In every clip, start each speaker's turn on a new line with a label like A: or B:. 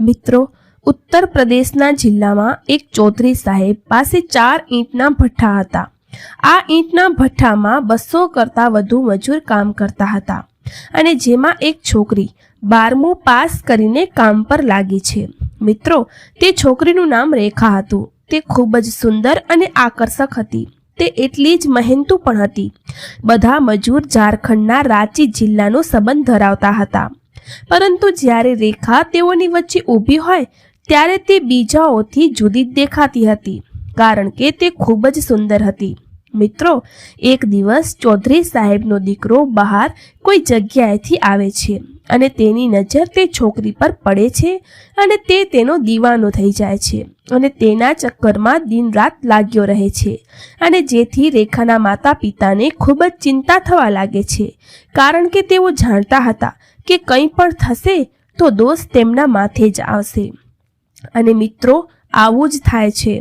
A: મિત્રો, ઉત્તર પ્રદેશના જિલ્લામાં એક ચૌધરી સાહેબ પાસે ચાર ઈંટના ભઠ્ઠા હતા. આ ઈંટના ભઠ્ઠામાં બસો કરતાં વધુ મજૂર કામ કરતા હતા અને જેમાં એક છોકરી બારમું પાસ કરીને કામ પર લાગી છે. મિત્રો, તે છોકરીનું નામ રેખા હતું. તે ખૂબ જ સુંદર અને આકર્ષક હતી. તે એટલી જ મહેનતુ પણ હતી. બધા મજૂર ઝારખંડના રાંચી જિલ્લાનો સંબંધ ધરાવતા હતા. પરંતુ જ્યારે રેખા તેઓની વચ્ચે ઊભી હોય, ત્યારે તે બીજાઓથી જુદી જ દેખાતી હતી, કારણ કે તે ખૂબ જ સુંદર હતી. મિત્રો, એક દિવસ ચૌધરી સાહેબનો દીકરો બહાર કોઈ જગ્યાએથી આવે છે અને તેની નજર તે છોકરી પર પડે છે અને તે તેનો દીવાનો થઈ જાય છે અને તેના ચક્કરમાં દિન રાત લાગ્યો રહે છે અને જેથી રેખાના માતા પિતાને ખૂબ જ ચિંતા થવા લાગે છે, કારણ કે તેઓ જાણતા હતા કે કંઈ પણ થશે તો દોષ તેમના માથે જ આવશે. અને મિત્રો, આવું જ થાય છે.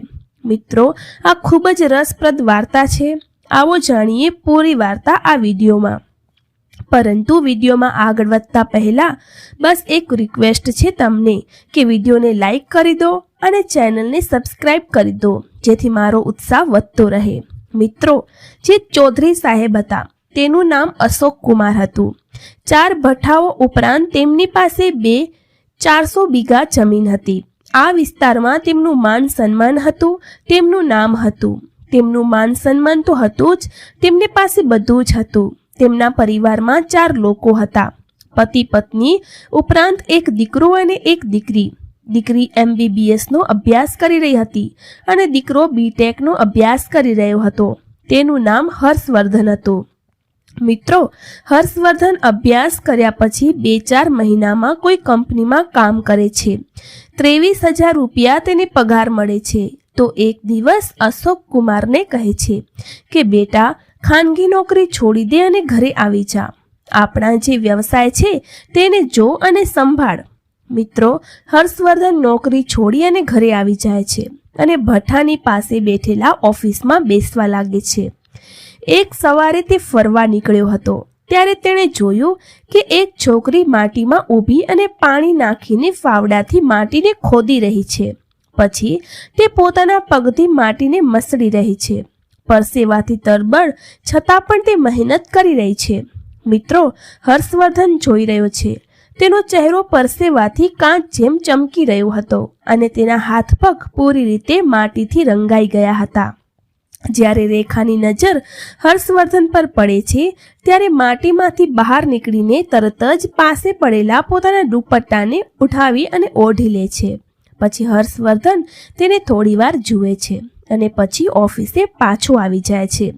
A: મિત્રો, આ ખૂબ જ રસપ્રદ વાર્તા છે. આવો જાણીએ પૂરી વાર્તા આ વિડીયોમાં. પરંતુ વિડીયોમાં આગળ વધતા પહેલાં, બસ એક રિક્વેસ્ટ છે તમને કે વિડીયોને લાઈક કરી દો અને ચેનલને સબસ્ક્રાઇબ કરી દો, જેથી મારો ઉત્સાહ વધતો રહે. મિત્રો, જે ચૌધરી સાહેબ હતા તેનું નામ અશોક કુમાર હતું. ચાર ભઠ્ઠાઓ ઉપરાંત તેમની પાસે બે ચારસો બીઘા જમીન હતી. આ વિસ્તારમાં તેમનું માન સન્માન હતું, તેમનું નામ હતું. તેમનું માન સન્માન તો હતું જ, તેમની પાસે બધું જ હતું. તેમના પરિવારમાં ચાર લોકો હતા. પતિ પત્ની ઉપરાંત એક દીકરો અને એક દીકરી. દીકરી એમબીબીએસનો અભ્યાસ કરી રહી હતી અને દીકરો બીટેકનો અભ્યાસ કરી રહ્યો હતો. તેનું નામ હર્ષવર્ધન હતું. મિત્રો, હર્ષવર્ધન અભ્યાસ કર્યા પછી બે ચાર મહિનામાં કોઈ કંપનીમાં કામ કરે છે. ત્રેવીસ હજાર રૂપિયા તેને પગાર મળે છે. તો એક દિવસ અશોક કુમારને કહે છે કે, બેટા, ખાનગી નોકરી છોડી દે અને ઘરે આવી જા. આપણા જે વ્યવસાય છે તેને જો અને સંભાળ. મિત્રો, હર્ષવર્ધન નોકરી છોડી અને ઘરે આવી જાય છે અને ભઠ્ઠાની પાસે બેઠેલા ઓફિસમાં બેસવા લાગે છે. એક સવારે તે ફરવા નીકળ્યો હતો. ત્યારે તેણે જોયું કે એક છોકરી માટીમાં ઊભી અને પાણી નાખીને ફાવડાથી માટીને ખોદી રહી છે. પછી તે પોતાના પગથી માટીને મસળી રહી છે. પરસેવાથી તરબડ છતાં પણ તે મહેનત કરી રહી છે. મિત્રો, હર્ષવર્ધન જોઈ રહ્યો છે. તેનો ચહેરો પરસેવાથી કાંચ જેમ ચમકી રહ્યો હતો અને તેના હાથ પગ પૂરી રીતે માટીથી રંગાઈ ગયા હતા. જ્યારે રેખાની નજર હર્ષવર્ધન પર પડે છે, ત્યારે માટીમાંથી બહાર નીકળીને તરત જ પાસે પડેલા પોતાના દુપટ્ટાને ઉઠાવી અને ઓઢી લે છે. પછી હર્ષવર્ધન તેને થોડીવાર જુએ છે અને પછી ઓફિસે પાછો આવી જાય છે.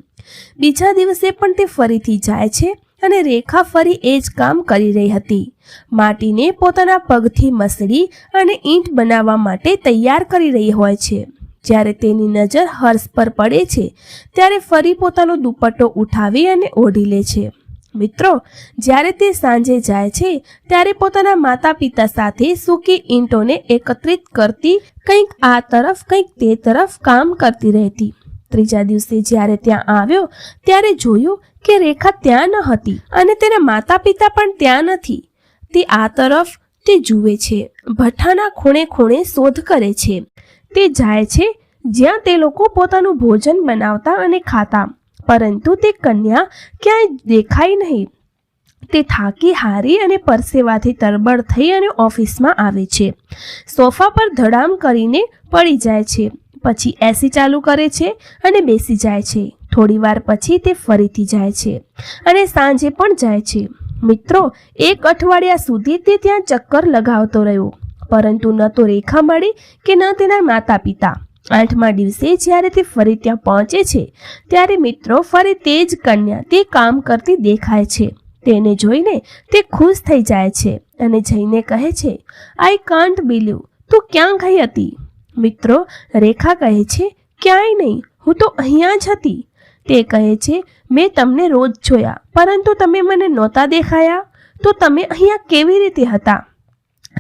A: બીજા દિવસે પણ તે ફરીથી જાય છે અને રેખા ફરી એ જ કામ કરી રહી હતી. માટીને પોતાના પગથી મસળી અને ઈંટ બનાવવા માટે તૈયાર કરી રહી હોય છે. જ્યારે તેની નજર હર્ષ પર પડે છે, ત્યારે ફરી પોતાનો દુપટ્ટો ઉઠાવી અને ઓઢી લે છે. મિત્રો, જ્યારે તે સાંજે જાય છે, ત્યારે પોતાના માતા પિતા સાથે સૂકી ઈંટોને એકત્રિત કરતી કંઈક આ તરફ, કંઈક તે તરફ કામ કરતી રહેતી. ત્રીજા દિવસે જ્યારે ત્યાં આવ્યો, ત્યારે જોયું કે રેખા ત્યાં ન હતી અને તેના માતા પિતા પણ ત્યાં નથી. તે આ તરફ તે જુએ છે. ભઠ્ઠાના ખૂણે ખૂણે શોધ કરે છે. તે જાય છે, જ્યાં તે લોકો પોતાનું ભોજન બનાવતા અને ખાતા, પરંતુ તે કન્યા ક્યાંય દેખાઈ નહીં. તે થાકી હારી અને પરસેવાથી તરબડ થઈ અને ઓફિસમાં આવે છે. સોફા પર ધડામ કરીને પડી જાય છે, પછી એસી ચાલુ કરે છે અને બેસી જાય છે. થોડી વાર પછી તે ફરીથી જાય છે અને સાંજે પણ જાય છે. મિત્રો, એક અઠવાડિયા સુધી તે ત્યાં ચક્કર લગાવતો રહ્યો. પરંતુ ન તો રેખા મળી કે ન તેના માતા પિતા આઠમા દિવસે જ્યારે તે ફરી ત્યાં પહોંચે છે, ત્યારે મિત્રો ફરી તે જ કન્યા તે કામ કરતી દેખાય છે. તેને જોઈને તે ખુશ થઈ જાય છે અને જઈને કહે છે, આઈ કાન્ટ બિલીવ, તું ક્યાં ગઈ હતી? મિત્રો રેખા કહે છે, ક્યાંય નહીં, હું તો અહીંયા જ હતી. તે કહે છે, મેં તમને રોજ જોયા, પરંતુ તમે મને નહોતા દેખાયા. તો તમે અહીંયા કેવી રીતે હતા?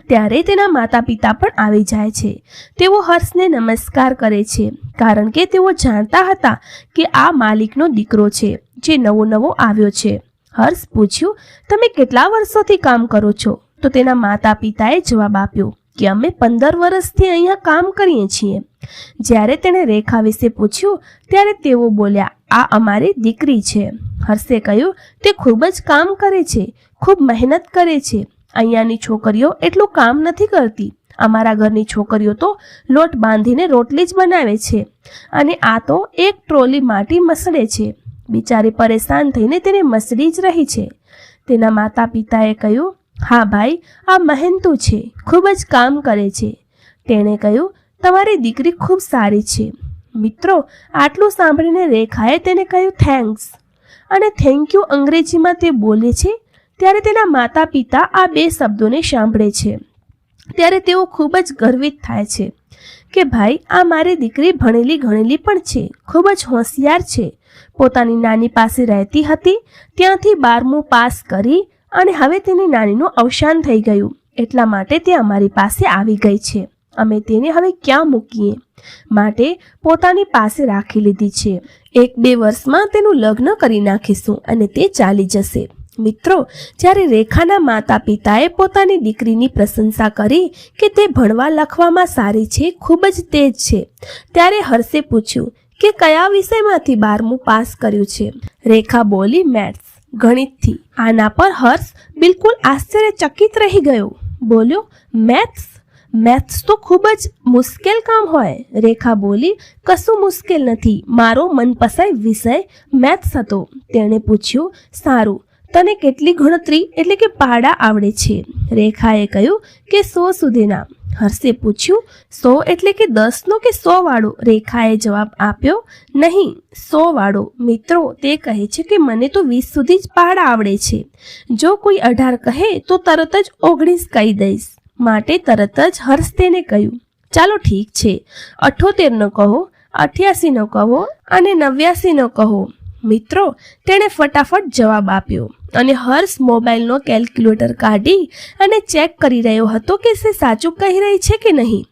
A: ત્યારે તેના માતા પિતા પણ આવી જાય છે. તેઓ હર્ષને નમસ્કાર કરે છે, કારણ કે તેઓ જાણતા હતા કે આ માલિકનો દીકરો છે, જે નવો નવો આવ્યો છે. હર્ષ પૂછ્યું, તમે કેટલા વર્ષોથી કામ કરો છો? તો તેના માતા પિતાએ જવાબ આપ્યો, કે અમે પંદર વર્ષથી અહીંયા કામ કરીએ છીએ. જ્યારે તેણે રેખા વિશે પૂછ્યું, ત્યારે તેઓ બોલ્યા, આ અમારી દીકરી છે. હર્ષે કહ્યું, તે ખૂબ જ કામ કરે છે, ખૂબ મહેનત કરે છે. અહીંયાની છોકરીઓ એટલું કામ નથી કરતી. અમારા ઘરની છોકરીઓ તો લોટ બાંધીને રોટલી જ બનાવે છે. અને આ તો એક ટ્રોલી માટી મસળે છે. બિચારી પરેશાન થઈને તેને મસળી જ રહી છે. તેના માતા પિતાએ કહ્યું, હા ભાઈ, આ મહેનતુ છે, ખૂબ જ કામ કરે છે. તેણે કહ્યું, તમારી દીકરી ખૂબ સારી છે. મિત્રો, આટલું સાંભળીને રેખાએ તેને કહ્યું, થેન્ક્સ. અને થેન્ક યુ અંગ્રેજીમાં તે બોલે છે ત્યારે તેના માતા પિતા આ બે શબ્દોને સાંભળે છે. ત્યારે તેઓ ખૂબ જ ગર્વિત થાય છે કે, ભાઈ, આ મારી દીકરી ભણેલી ગણેલી પણ છે, ખૂબ જ હોશિયાર છે. પોતાની નાની પાસે રહેતી હતી, ત્યાંથી બારમું પાસ કરી અને હવે તેની નાનીનું અવસાન થઈ ગયું. એટલા માટે તે અમારી પાસે આવી ગઈ છે. અમે તેને હવે ક્યાં મૂકીએ? માટે પોતાની પાસે રાખી લીધી છે. એક બે વર્ષમાં તેનું લગ્ન કરી નાખીશું અને તે ચાલી જશે. મિત્રો, જ્યારે રેખાના માતા પિતાએ પોતાની દીકરીની પ્રશંસા કરી કે તે ભણવા લખવામાં સારી છે, ખૂબ જ તેજ છે, ત્યારે હર્ષે પૂછ્યું કે કયા વિષયમાંથી બારમું પાસ કર્યું છે? રેખા બોલી, મેથ્સ, ગણિતથી. આના પર હર્ષ બિલકુલ આશ્ચર્યચકિત રહી ગયો. બોલ્યો, મેથ્સ? મેથ્સ તો ખૂબ જ મુશ્કેલ કામ હોય. રેખા બોલી, કશું મુશ્કેલ નથી. મારો મનપસંદ વિષય મેથ્સ હતો. તેણે પૂછ્યું, સારું તને કેટલી ગણતરી એટલે કે પાડા આવડે છે? રેખાએ કહ્યું કે સો સુધીના. હર્ષે પૂછ્યું, સો એટલે કે દસનો કે સો વાળો? રેખાએ જવાબ આપ્યો, નહીં, સો વાળો. મિત્રો, તે કહે છે કે મને તો વીસ સુધી જ પાડા આવડે છે. જો કોઈ અઢાર કહે તો તરત જ ઓગણીસ કહી દઈશ. માટે તરત જ હર્ષ તેને કહ્યું, ચાલો ઠીક છે. અઠોતેરનો કહો, અઠ્યાસીનો કહો અને નવ્યાસીનો કહો. મિત્રો, તેણે ફટાફટ જવાબ આપ્યો. અને હર્ષ મોબાઈલનો કેલ્ક્યુલેટર કાઢી અને ચેક કરી રહ્યો હતો કે તે સાચું કહી રહી છે કે નહીં.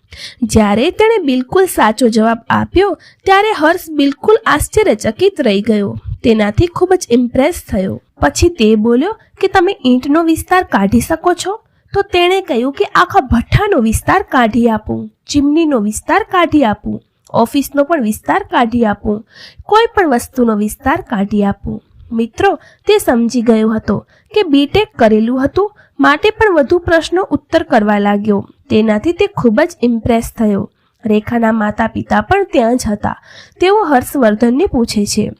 A: જ્યારે તેણે બિલકુલ સાચો જવાબ આપ્યો, ત્યારે હર્ષ બિલકુલ આશ્ચર્યચકિત રહી ગયો. તેનાથી ખૂબ જ ઇમ્પ્રેસ થયો. પછી તે બોલ્યો કે તમે ઈંટનો વિસ્તાર કાઢી શકો છો? તો તેણે કહ્યું કે આખા ભઠ્ઠાનો વિસ્તાર કાઢી આપું, ચીમનીનો વિસ્તાર કાઢી આપું, ઓફિસનો પણ વિસ્તાર કાઢી આપું, કોઈ પણ વસ્તુનો વિસ્તાર કાઢી આપું. મિત્રો, તે સમજી ગયો હતો કે બીટેક કરેલું હતું માટે પણ વધુ પ્રશ્નો ઉત્તર કરવા લાગ્યો. તેનાથી તે ખૂબ જ ઇમ્પ્રેસ થયો. રેખાના માતા પિતા પણ ત્યાં જ હતા. તેઓ હર્ષવર્ધનને પૂછે છે,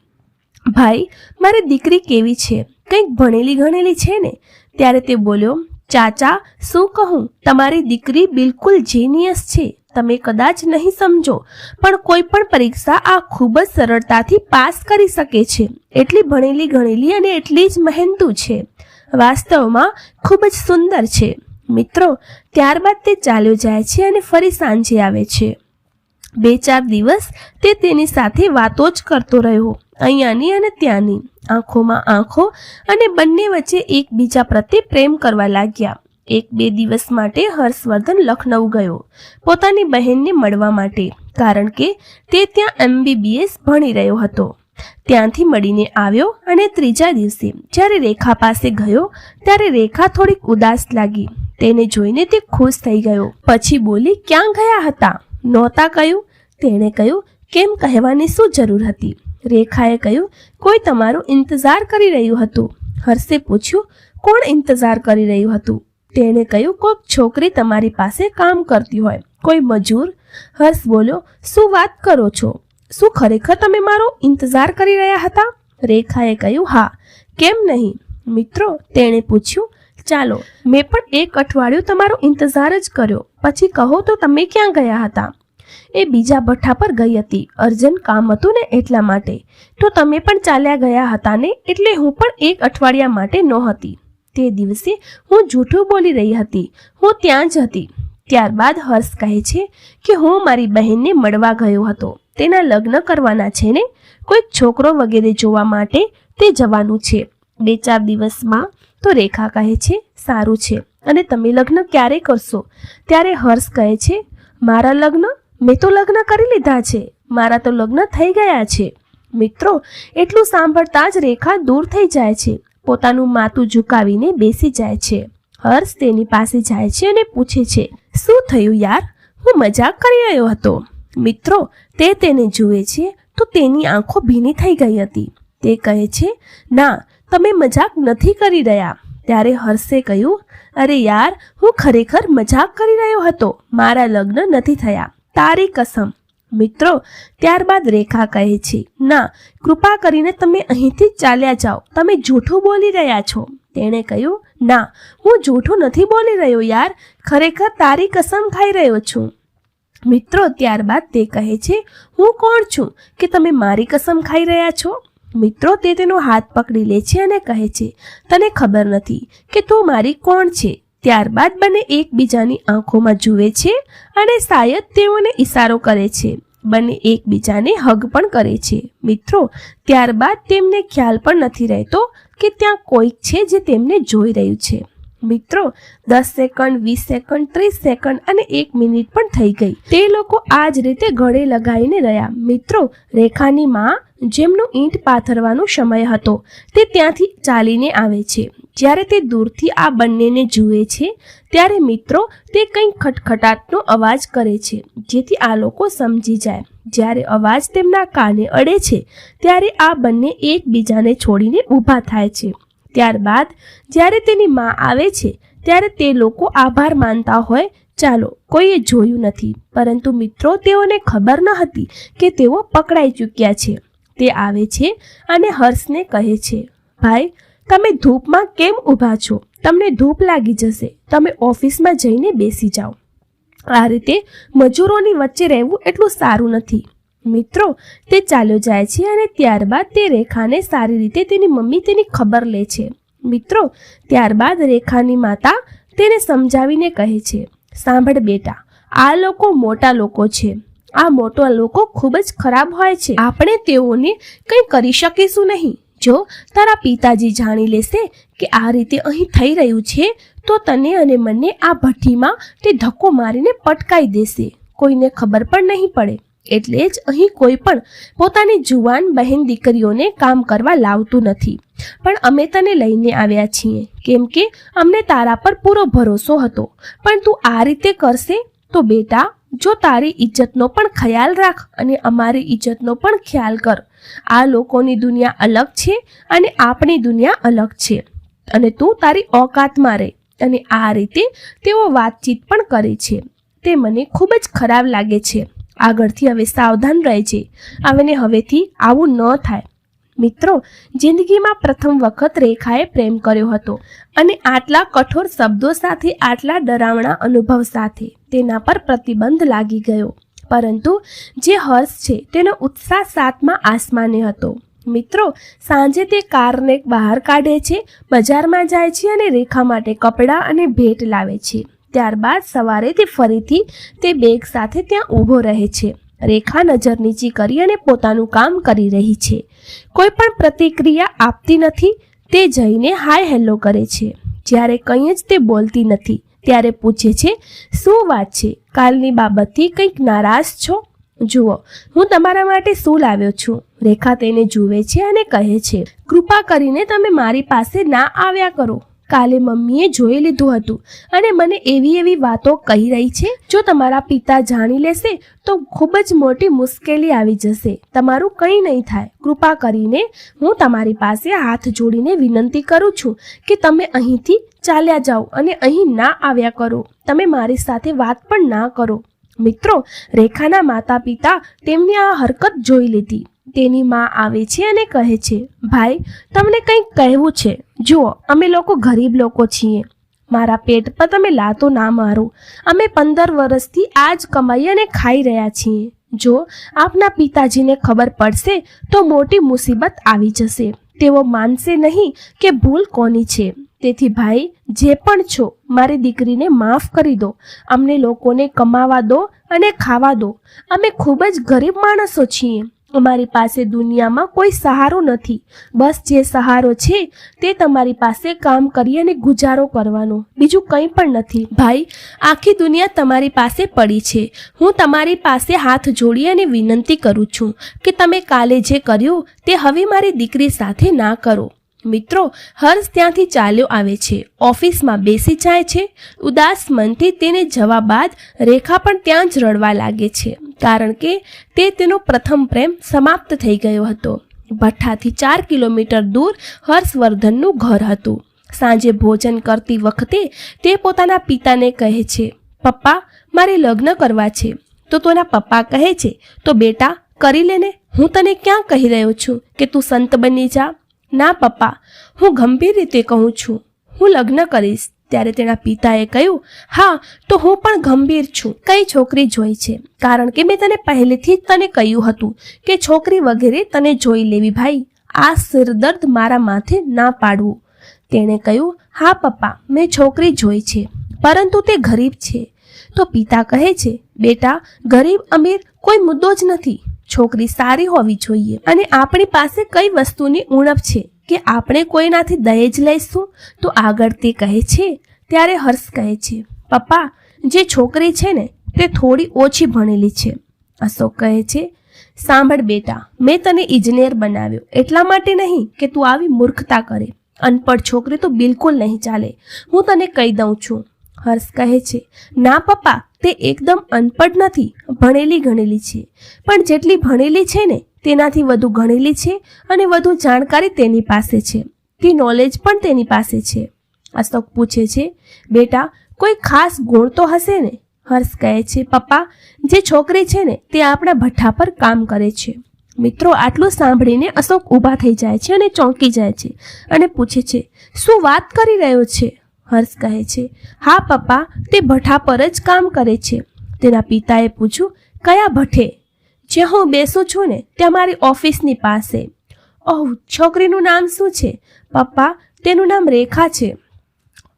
A: ભાઈ, મારી દીકરી કેવી છે? કંઈક ભણેલી ગણેલી છે ને? ત્યારે તે બોલ્યો ચાચા, શું કહું? તમારી દીકરી બિલકુલ જીનિયસ છે. તમે કદાચ નહીં સમજો, પણ કોઈ પણ પરીક્ષા આ ખૂબ જ સરળતાથી પાસ કરી શકે છે. એટલી ભણેલી ગણેલી અને એટલી જ મહેનતુ છે. વાસ્તવમાં ખૂબ જ સુંદર છે. મિત્રો, ત્યારબાદ તે ચાલ્યો જાય છે અને ફરી સાંજે આવે છે. બે ચાર દિવસ તે તેની સાથે વાતો જ કરતો રહ્યો, અહીંયાની અને ત્યાંની. આંખોમાં આંખો અને બંને વચ્ચે એકબીજા પ્રત્યે પ્રેમ કરવા લાગ્યા. એક બે દિવસ માટે હર્ષવર્ધન લખનઉ ગયો, પોતાની બહેનને મળવા માટે, કારણ કે તે ત્યાં એમબીબીએસ ભણી રહ્યો હતો. ત્યાંથી મળીને આવ્યો અને ત્રીજા દિવસે જ્યારે રેખા પાસે ગયો, ત્યારે રેખા થોડીક ઉદાસ લાગી. તેને જોઈને તે ખુશ થઈ ગયો. પછી બોલી, ક્યાં ગયા હતા? નહોતા કહ્યું? તેણે કહ્યું, કેમ કહેવાની શું જરૂર હતી? રેખાએ કહ્યું, કોઈ તમારો ઇંતજાર કરી રહ્યું હતું. હર્ષે પૂછ્યું, કોણ ઇંતજાર કરી રહ્યું હતું? તેણે કહ્યું કોઈક છોકરી તમારી પાસે કામ કરતી હોય, કોઈ મજૂર. હર્ષ બોલ્યો, શું વાત કરો છો? શું ખરેખર તમે મારો ઇંતજાર કરી રહ્યા હતા? રેખાએ કહ્યું, હા. કેમ નહીં? મિત્રો, તેણે પૂછ્યું, ચાલો, મેં પણ એક અઠવાડિયું તમારો ઇંતજાર જ કર્યો, પછી કહો તો તમે ક્યાં ગયા હતા? એ બીજા ભઠ્ઠા પર ગઈ હતી. અર્જન્ટ કામ હતું ને એટલા માટે. તો તમે પણ ચાલ્યા ગયા હતા ને એટલે હું પણ એક અઠવાડિયા માટે નહોતી. તે દિવસે હું જૂઠું બોલી રહી હતી. હું ત્યાં જ હતી. ત્યારબાદ હર્ષ કહે છે કે હું મારી બહેનને મળવા ગયો હતો. તેના લગ્ન કરવાના છે ને? કોઈક છોકરો વગેરે જોવા માટે તે જવાનું છે. બે ચાર દિવસમાં તો રેખા કહે છે, સારું છે. અને તમે લગ્ન ક્યારે કરશો? ત્યારે હર્ષ કહે છે, મારા લગ્ન મેં તો લગ્ન કરી લીધા છે. મારા તો લગ્ન થઈ ગયા છે. મિત્રો, એટલું સાંભળતા જ રેખા દૂર થઈ જાય છે. પોતાનું માથું ઝુકાવીને બેસી જાય છે. હર્ષ તેની પાસે જાય છે અને પૂછે છે, શું થયું યાર? હું મજાક કરી રહ્યો હતો. મિત્રો, તે તેને જુએ છે તો તેની આંખો ભીની થઈ ગઈ હતી. તે કહે છે, ના, તમે મજાક નથી કરી રહ્યા. ત્યારે હર્ષે કહ્યું, અરે યાર, હું ખરેખર મજાક કરી રહ્યો હતો. મારા લગ્ન નથી થયા. તારી કસમ. મિત્રો, ત્યારબાદ રેખા કહે છે, ના, કૃપા કરીને તમે અહીંથી ચાલ્યા જાઓ. તમે જૂઠું બોલી રહ્યા છો. તેણે કહ્યું, ના, હું જૂઠું નથી બોલી રહ્યો યાર. ખરેખર તારી કસમ ખાઈ રહ્યો છું. મિત્રો, ત્યારબાદ તે કહે છે, હું કોણ છું કે તમે મારી કસમ ખાઈ રહ્યા છો? મિત્રો, તે તેનો હાથ પકડી લે છે અને કહે છે, તને ખબર નથી કે તું મારી કોણ છે? ત્યારબાદ બંને એકબીજાની આંખોમાં જુએ છે અને શાયદ તેઓને ઇશારો કરે છે. બંને એકબીજાને હગ પણ કરે છે. મિત્રો, ત્યારબાદ તેમને ખ્યાલ પણ નથી રહેતો કે ત્યાં કોઈક છે જે તેમને જોઈ રહ્યું છે. મિત્રો, દસ સેકન્ડ, વીસ સેકન્ડ, ત્રીસ સેકન્ડ અને એક મિનિટ પણ થઈ ગઈ. તે લોકો આ જ રીતે ગળે લગાવીને રહ્યા. મિત્રો રેખાની માં જેમનો ઈંટ પાથરવાનો સમય હતો, તે ત્યાંથી ચાલીને આવે છે. જ્યારે તે દૂરથી આ બંનેને જુએ છે, ત્યારે મિત્રો, તે કંઈક ખટખટાટનો અવાજ કરે છે, જેથી આ લોકો સમજી જાય. જ્યારે અવાજ તેમના કાને અડે છે, ત્યારે આ બંને એકબીજાને છોડીને ઊભા થાય છે. ત્યારબાદ જ્યારે તેની માં આવે છે, ત્યારે તે લોકો આભાર માનતા હોય, ચાલો કોઈએ જોયું નથી. પરંતુ મિત્રો, તેઓને ખબર ન હતી કે તેઓ પકડાઈ ચૂક્યા છે. તે આવે છે અને હર્ષને કહે છે, ભાઈ, તમે ધૂપમાં કેમ ઊભા છો? તમને ધૂપ લાગી જશે. તમે ઓફિસમાં જઈને બેસી જાઓ. આ રીતે મજૂરોની વચ્ચે રહેવું એટલું સારું નથી. મિત્રો, તે ચાલ્યો જાય છે અને ત્યારબાદ તે રેખાને સારી રીતે તેની મમ્મી તેની ખબર લે છે. મિત્રો, ત્યારબાદ રેખાની માતા તેને સમજાવીને કહે છે, સાંભળ બેટા, આ લોકો મોટા લોકો છે. આ મોટા લોકો ખૂબ જ ખરાબ હોય છે. આપણે તેઓને કંઈ કરી શકીશું નહીં. જો તારા પિતાજી જાણી લેશે કે આ રીતે અહીં થઈ રહ્યું છે, તો તને અને મને આ ભઠ્ઠીમાં તે ધક્કો મારીને પટકાઈ દેશે. કોઈને ખબર પણ નહીં પડે. એટલે જ અહીં કોઈ પણ પોતાની જુવાન, બહેન, દીકરીઓને કામ કરવા લાવતું નથી. પણ અમે તને લઈને આવ્યા છીએ, કેમ કે અમને તારા પર પૂરો ભરોસો હતો. પણ તું આ રીતે કરશે તો બેટા, જો તારી ઇજ્જતનો પણ ખ્યાલ રાખ અને અમારી ઇજ્જતનો પણ ખ્યાલ કર. આ લોકોની દુનિયા અલગ છે અને આપણી દુનિયા અલગ છે. અને તું તારી ઓકાતમાં રહે અને આ રીતે તેઓ વાતચીત પણ કરે છે. તે મને ખૂબ જ ખરાબ લાગે છે. આગળથી હવે સાવધાન રહે છે હવે હવેથી આવું ન થાય. મિત્રો, જિંદગીમાં પ્રથમ વખત રેખાએ પ્રેમ કર્યો હતો અને આટલા કઠોર શબ્દો સાથે, આટલા ડરાવણા અનુભવ સાથે તેના પર પ્રતિબંધ લાગી ગયો. પરંતુ જે હર્ષ છે, તેનો ઉત્સાહ સાતમા આસમાને હતો. મિત્રો, સાંજે તે કારને બહાર કાઢે છે, બજારમાં જાય છે અને રેખા માટે કપડાં અને ભેટ લાવે છે. ત્યારબાદ સવારે તે ફરીથી તે બેગ સાથે ત્યાં ઊભો રહે છે. રેખા નજર નીચી કરી અને પોતાનું કામ કરી રહી છે. કોઈ પણ પ્રતિક્રિયા આપતી નથી, તે જઈને હાય હેલો કરે છે. જ્યારે કંઈ જ તે બોલતી નથી, ત્યારે પૂછે છે, શું વાત છે? કાલની બાબતથી કંઈક નારાજ છો? જુઓ, હું તમારા માટે શું લાવ્યો છું. રેખા તેને જુએ છે અને કહે છે, કૃપા કરીને તમે મારી પાસે ના આવ્યા કરો. કાલે મમ્મીએ જોઈ લીધું હતું. અને મને એવી એવી વાતો કહી રહી છે, જો તમારા પિતા જાણી લેશે, તો ખૂબ જ મોટી મુશ્કેલી આવી જશે. તમારું કંઈ નહીં થાય. કૃપા કરીને હું તમારી પાસે હાથ જોડીને વિનંતી કરું છું કે તમે અહીંથી ચાલ્યા જાઓ અને અહીં ના આવ્યા કરો. તમે મારી સાથે વાત પણ ના કરો. મિત્રો, રેખાના માતા પિતા તેમની આ હરકત જોઈ લીધી. તેની માં આવે છે અને કહે છે, ભાઈ, તમને કંઈક કહેવું છે. જુઓ, અમે લોકો ગરીબ લોકો છીએ. મારા પેટ પર તમે લાતો ના મારો. અમે પંદર વર્ષથી આ જ કમાઈ અને ખાઈ રહ્યા છીએ. જો આપના પિતાજીને ખબર પડશે, તો મોટી મુસીબત આવી જશે. તેઓ માનશે નહીં કે ભૂલ કોની છે. તેથી ભાઈ, જે પણ છો, મારી દીકરીને માફ કરી દો. અમને લોકોને કમાવા દો અને ખાવા દો. અમે ખૂબ જ ગરીબ માણસો છીએ. અમારી પાસે દુનિયામાં કોઈ સહારો નથી. બસ જે સહારો છે, તે તમારી પાસે કામ કરી અને ગુજારો કરવાનો. બીજું કંઈ પણ નથી. ભાઈ, આખી દુનિયા તમારી પાસે પડી છે. હું તમારી પાસે હાથ જોડી અને વિનંતી કરું છું કે તમે કાલે જે કર્યું, તે હવે મારી દીકરી સાથે ના કરો. મિત્રો, હર્ષ ત્યાંથી ચાલ્યો આવે છે. ઓફિસમાં બેસી જાય છે. ઉદાસ મનથી તેને જવા બાદ રેખા પણ ત્યાં જ રડવા લાગે છે. કારણ કે તે તેનો પ્રથમ પ્રેમ સમાપ્ત થઈ ગયો હતો. ભઠ્ઠાથી ચાર કિલોમીટર દૂર હર્ષવર્ધનનું ઘર હતું. સાંજે ભોજન કરતી વખતે તે પોતાના પિતાને કહે છે, પપ્પા, મારે લગ્ન કરવા છે. તો તોના પપ્પા કહે છે, તો બેટા, કરી લેને હું તને ક્યાં કહી રહ્યો છું કે તું સંત બની જા? ના પપ્પા, હું ગંભીર રીતે કહું છું. હું લગ્ન કરીશ. ત્યારે તેના પિતાએ કહ્યું, હા, તો હું પણ ગંભીર છું. કઈ છોકરી જોઈ છે? કારણ કે મેં તને પહેલેથી જ તને કહ્યું હતું કે છોકરી વગેરે તને જોઈ લેવી ભાઈ. આ સિરદર્દ મારા માથે ના પાડવું. તેણે કહ્યું, હા, પપ્પા, મેં છોકરી જોઈ છે, પરંતુ તે ગરીબ છે. તો પિતા કહે છે, બેટા, ગરીબ અમીર કોઈ મુદ્દો જ નથી. છોકરી સારી હોવી જોઈએ અને આપણી પાસે કઈ વસ્તુની ઉણપ છે. કે આપણે કોઈનાથી દહેજ લઈશું? તો આગળ તે કહે છે, ત્યારે હર્ષ કહે છે, પપ્પા, જે છોકરી છે ને, તે થોડી ઓછી ભણેલી છે. અશોક કહે છે, સાંભળ બેટા, મેં તને ઇજનેર બનાવ્યો. એટલા માટે નહીં કે તું આવી મૂર્ખતા કરે. અનપઢ છોકરી તો બિલકુલ નહીં ચાલે. હું તને કહી દઉં છું. હર્ષ કહે છે, ના પપ્પા તે એકદમ અનપઢ નથી, ભણેલી ગણેલી છે. પણ જેટલી ભણેલી છે ને, તેનાથી વધુ ગણેલી છે અને વધુ જાણકારી તેની પાસે છે. તે નોલેજ પણ તેની પાસે છે. અશોક પૂછે છે, બેટા, કોઈ ખાસ ગુણ તો હશે ને? હર્ષ કહે છે, પપ્પા, જે છોકરી છે ને, તે આપણા ભઠ્ઠા પર કામ કરે છે. મિત્રો આટલું સાંભળીને અશોક ઊભા થઈ જાય છે અને ચોંકી જાય છે અને પૂછે છે, શું વાત કરી રહ્યો છે? હર્ષ કહે છે, હા, પપ્પા, તે ભઠ્ઠા પર જ કામ કરે છે. તેના પિતાએ પૂછ્યું, કયા ભઠ્ઠે? જે હું બેસું છું ને, ત્યાં મારી ઓફિસની પાસે. ઓહ, છોકરીનું નામ શું છે? પપ્પા, તેનું નામ રેખા છે.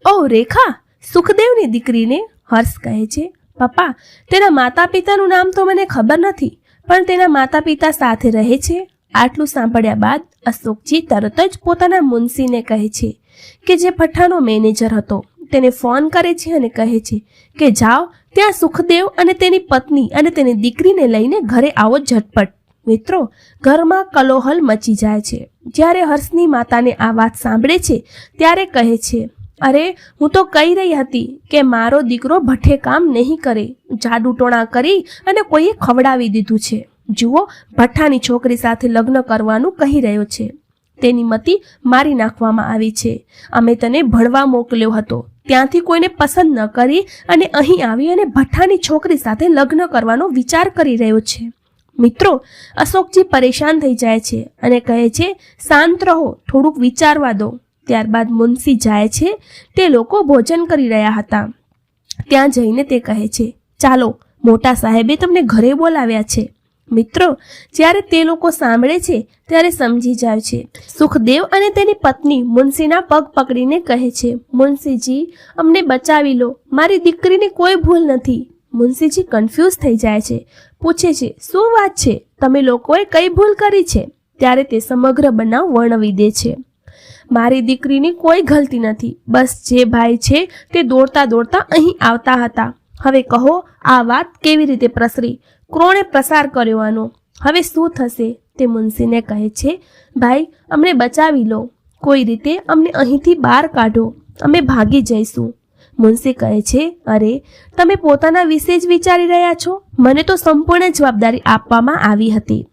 A: ઓહ, રેખા? સુખદેવની દીકરીને? હર્ષ કહે છે, પપ્પા, તેના માતા પિતાનું નામ તો મને ખબર નથી, પણ તેના માતા પિતા સાથે રહે છે. આટલું સાંભળ્યા બાદ અશોકજી તરત જ પોતાના મુનશીને કહે છે કે જે ભઠ્ઠાનો મેનેજર હતો. તેને ફોન કરે છે અને કહે છે કે જાઓ, ત્યાં સુખદેવ અને તેની પત્ની અને તેની દીકરીને લઈને ઘરે આવો ઝટપટ. મિત્રો, ઘરમાં કલોહલ મચી જાય છે. જ્યારે હર્ષની માતાને આ વાત સાંભળે છે, ત્યારે કહે છે, અરે, હું તો કહી રહી હતી કે મારો દીકરો ભઠ્ઠે કામ નહીં કરે. જાદુટોણા કરી અને કોઈએ ખવડાવી દીધું છે. જુઓ, ભઠ્ઠાની છોકરી સાથે લગ્ન કરવાનું કહી રહ્યો છે. તેની મતી મારી નાખવામાં આવી છે. અમે તને ભણવા મોકલ્યો હતો. ત્યાંથી કોઈને પસંદ ન કરી અને અહીં આવી અને ભઠ્ઠાની છોકરી સાથે લગ્ન કરવાનો વિચાર કરી રહ્યો છે. મિત્રો, અશોકજી પરેશાન થઈ જાય છે અને કહે છે, શાંત રહો, થોડુંક વિચારવા દો. ત્યારબાદ મુનશી જાય છે. તે લોકો ભોજન કરી રહ્યા હતા. ત્યાં જઈને તે કહે છે, ચાલો, મોટા સાહેબે તમને ઘરે બોલાવ્યા છે. મિત્રો, જ્યારે તે લોકો સાંભળે છે, ત્યારે સમજી જાય છે. સુખદેવ અને તેની પત્ની મુનશીના પગ પકડીને કહે છે, મુનશીજી, અમને બચાવી લો. મારી દીકરીની કોઈ ભૂલ નથી. મુનશીજી કન્ફ્યુઝ થઈ જાય છે. પૂછે છે, શું વાત છે? તમે લોકોએ કઈ ભૂલ કરી છે? ત્યારે તે સમગ્ર બનાવ વર્ણવી દે છે. મારી દીકરીની કોઈ ગલતી નથી. બસ જે ભાઈ છે તે દોડતા દોડતા અહીં આવતા હતા. હવે કહો, આ વાત કેવી રીતે પ્રસરી? કોણે પ્રસાર કર્યો આનો? હવે શું થશે? તે મુનશીને કહે છે, ભાઈ, અમને બચાવી લો. કોઈ રીતે અમને અહીંથી બહાર કાઢો. અમે ભાગી જઈશું. મુનશી કહે છે, અરે, તમે પોતાના વિશે જ વિચારી રહ્યા છો? મને તો સંપૂર્ણ જવાબદારી આપવામાં આવી હતી.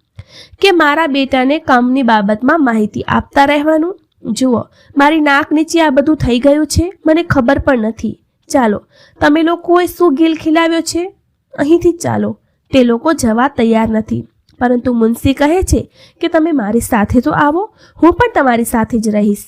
A: કે મારા બેટાને કામની બાબતમાં માહિતી આપતા રહેવાનું? જુઓ, મારી નાક નીચે આ બધું થઈ ગયું છે. મને ખબર પણ નથી. ચાલો, તમે લોકોએ શું ગીલ ખીલાવ્યો છે? અહીંથી ચાલો. તે લોકો જવા તૈયાર નથી. પરંતુ મુનશી કહે છે કે તમે મારી સાથે તો આવો, હું પણ તમારી સાથે જ રહીશ.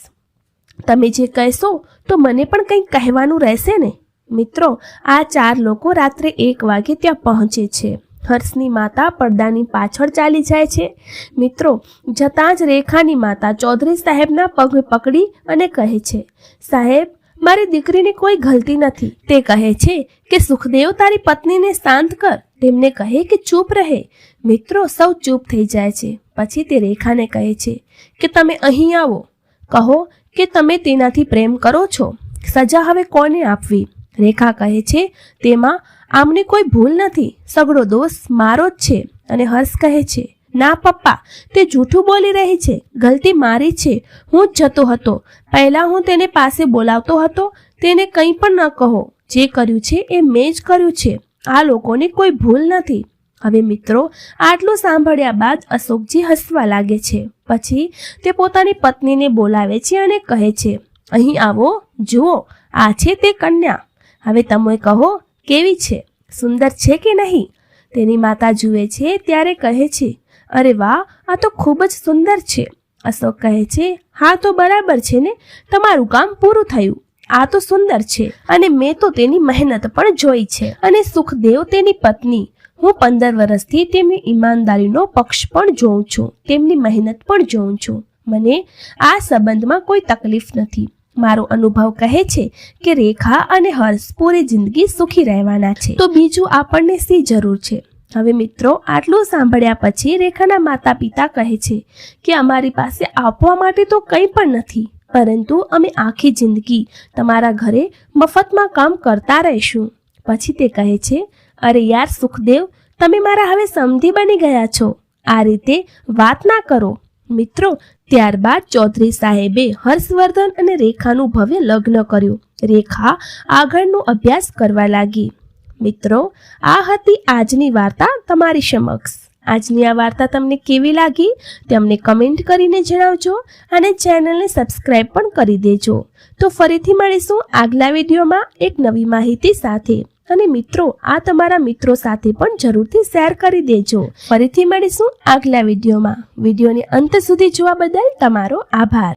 A: તમે જે કહેશો તો મને પણ કંઈક કહેવાનું રહેશે ને? મિત્રો, આ ચાર લોકો રાત્રે એક વાગે ત્યાં પહોંચે છે. હર્ષની માતા પડદાની પાછળ ચાલી જાય છે. મિત્રો, જતાં જ રેખાની માતા ચૌધરી સાહેબના પગ પકડી અને કહે છે, સાહેબ મારી દીકરીની કોઈ ગલતી નથી. તે કહે છે કે, સુખદેવ, તારી પત્નીને શાંત કર. તેમને કહે કે, ચૂપ રહે. મિત્રો, સૌ ચૂપ થઈ જાય છે. પછી તે રેખાને કહે છે કે, તમે અહીં આવો. કહો કે, તમે તેનાથી પ્રેમ કરો છો. સજા હવે કોને આપવી? રેખા કહે છે, તેમાં આમની કોઈ ભૂલ નથી. સગડો દોષ મારો જ છે. અને હર્ષ કહે છે ના, પપ્પા, તે જૂઠું બોલી રહી છે, ગલતી મારી છે, હું જ જતો હતો. પહેલા હું તેને પાસે બોલાવતો હતો, તેને કંઈ પણ ન કહો. જે કર્યું છે એ મેં જ કર્યું છે. આ લોકોની કોઈ ભૂલ નથી. હવે મિત્રો, આટલું સાંભળ્યા બાદ અશોકજી હસવા લાગે છે. પછી તે પોતાની પત્નીને બોલાવે છે અને કહે છે, અહીં આવો, જુઓ, આ છે તે કન્યા. હવે તમે કહો, કેવી છે? સુંદર છે કે નહીં? તેની માતા જુએ છે, ત્યારે કહે છે અરે વાહ, આ તો ખૂબ જ સુંદર છે. અશોક કહે છે, હા, તો બરાબર છે ને? તમારું કામ પૂરું થયું. આ તો સુંદર છે. અને મેં તો તેની મહેનત પણ જોઈ છે. અને સુખદેવ તેની પત્ની. હું પંદર વર્ષથી તેમની ઈમાનદારીનો પક્ષ પણ જોઉં છું. તેમની મહેનત પણ જોઉં છું. મને આ સંબંધમાં કોઈ તકલીફ નથી. મારો અનુભવ કહે છે કે રેખા અને હર્ષ પૂરી જિંદગી સુખી રહેવાના છે. તો બીજું આપણને શી જરૂર છે? હવે મિત્રો, આટલું સાંભળ્યા પછી રેખાના માતા પિતા કહે છે કે અમારી પાસે આપવા માટે તો કંઈ પણ નથી, પરંતુ અમે આખી જિંદગી તમારા ઘરે મફતમાં કામ કરતા રહીશું. પછી તે કહે છે, અરે યાર સુખદેવ, તમે મારા હવે સમધી બની ગયા છો. આ રીતે વાત ના કરો. મિત્રો, ત્યારબાદ ચૌધરી સાહેબે હર્ષવર્ધન અને રેખાનું ભવ્ય લગ્ન કર્યું. રેખા આગળનો અભ્યાસ કરવા લાગી. મિત્રો, આ હતી આજની વાર્તા તમારી સમક્ષ. આજની આ વાર્તા તમને કેવી લાગી, તે અમને કમેન્ટ કરીને જણાવજો અને ચેનલને સબસ્ક્રાઈબ પણ કરી દેજો. તો ફરીથી મળીશું આગલા વિડીયોમાં એક નવી માહિતી સાથે. અને મિત્રો, આ તમારા મિત્રો સાથે પણ જરૂરથી શેર કરી દેજો. ફરીથી મળીશું આગલા વિડીયોમાં. વિડીયોને અંત સુધી જોવા બદલ તમારો આભાર.